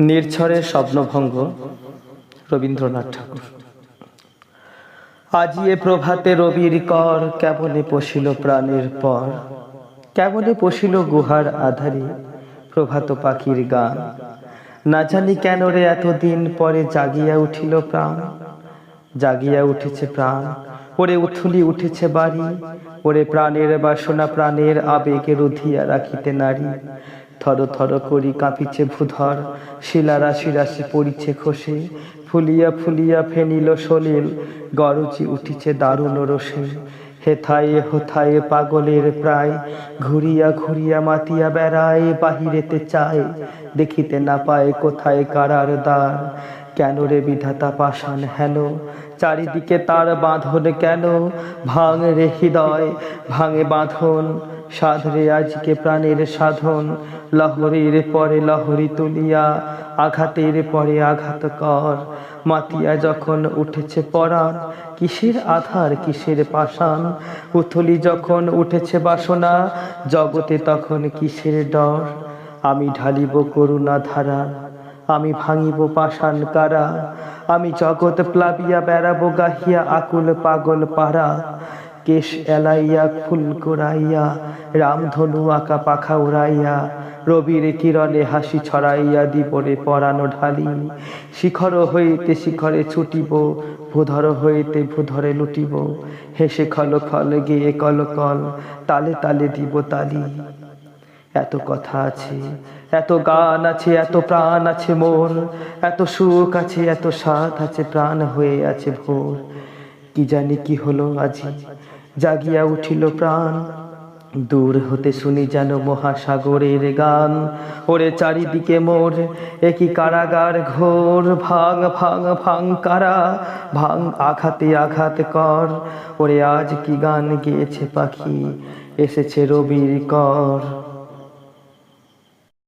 নির্ঝরের স্বপ্নভঙ্গ রবীন্দ্রনাথ ঠাকুর। আজিয়ে প্রভাতে রবির কর কেবলে পশিল প্রাণের পর? কেবলে পশিল গুহার আধারে প্রভাত পাখির গান? না জানি কেন রে এতদিন পরে জাগিয়া উঠিল প্রাণ। জাগিয়া উঠেছে প্রাণ, ওরে উথুলি উঠেছে বাড়ি, ওরে প্রাণের বাসনা প্রাণের আবেগে রুধিয়া রাখিতে নারী। থর থর করি কাঁপিছে ভূধর শিলা রাশি রাশি পড়িছে খসে, ফুলিয়া ফুলিয়া ফেনিল সলিল গরজি উঠিছে দারুণ রসে। হেথায় হোথায় পাগলের প্রায়, ঘুরিয়া ঘুরিয়া মাতিয়া বেড়ায়, বাহিরেতে চায়, দেখিতে না পায় কোথায় কারার দ্বার। কেন রে বিধাতা পাষাণ হেন চারিদিকে তার বাঁধন কেন ভাঙ রে হৃদয়? ভাঙে বাঁধন, সাধরে আজকে প্রাণের সাধন। লহরীর পরে লহরী তুলিয়া, আঘাতের পরে আঘাত কর। মাতিয়া যখন উঠেছে পরাণ, কিসের আধার, কিসের পাষাণ? উথলি যখন উঠেছে বাসনা, জগতে তখন কিসের ডর? আমি ঢালিব করুণা ধারা আমি ভাঙিব পাষাণ কারা? আমি জগৎ প্লাবিয়া বেড়াবো গাহিয়া আকুল পাগল পাড়া। কেশ এলাইয়া, ফুল কোরাইয়া রামধনু আঁকা পাখা উড়াইয়া, রবির কিরণে হাসি ছড়াইয়া দিবরে পরানো ঢালি। শিখর হইতে শিখরে ছুটিব, ভূধর হইতে ভূধরে লুটিব। হেসে খল খল গিয়ে কল কল তালে তালে দিব তালি। এত কথা আছে, এত গান আছে, এত প্রাণ আছে মোর, এত সুখ আছে, এত স্বাদ আছে, প্রাণ হয়ে আছে ভোর। কি জানি কি হলো আজি? জাগিয়া উঠিল প্রাণ। দূর হতে শুনি যেন মহাসাগরের গান। ওরে চারিদিকে মোর একই কারাগার ঘোর? ভাঙ ভাঙ ভাঙ কারা? ভাঙ, আঘাতে আঘাত কর। ওরে আজ কি গান গেয়েছে পাখি? এসেছে রবির কর।